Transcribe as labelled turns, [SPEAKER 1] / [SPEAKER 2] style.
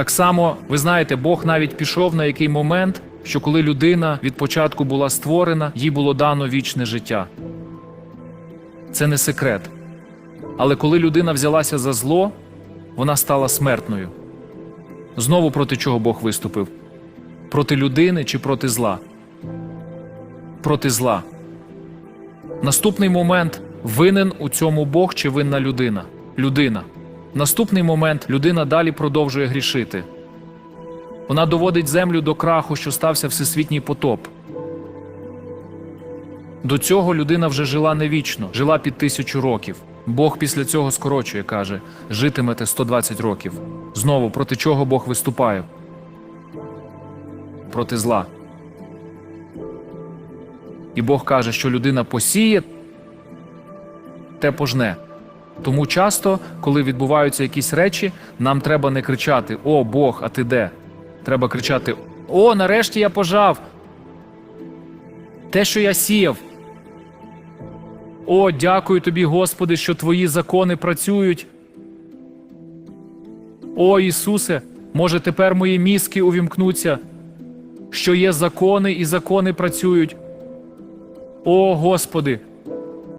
[SPEAKER 1] Так само, ви знаєте, Бог навіть пішов на який момент, що коли людина від початку була створена, їй було дано вічне життя. Це не секрет. Але коли людина взялася за зло, вона стала смертною. Знову проти чого Бог виступив? Проти людини чи проти зла? Проти зла. Наступний момент винен у цьому Бог чи винна людина? Людина. Наступний момент людина далі продовжує грішити. Вона доводить землю до краху, що стався всесвітній потоп. До цього людина вже жила не вічно, жила під тисячу років. Бог після цього скорочує, каже: житимете 120 років. Знову проти чого Бог виступає? Проти зла. І Бог каже, що людина посіє, те пожне. Тому часто, коли відбуваються якісь речі, нам треба не кричати О Бог, а ти де? Треба кричати О, нарешті я пожав. Те, що я сіяв. О, дякую тобі, Господи, що твої закони працюють. О, Ісусе, може тепер мої мізки увімкнуться, що є закони і закони працюють. О, Господи,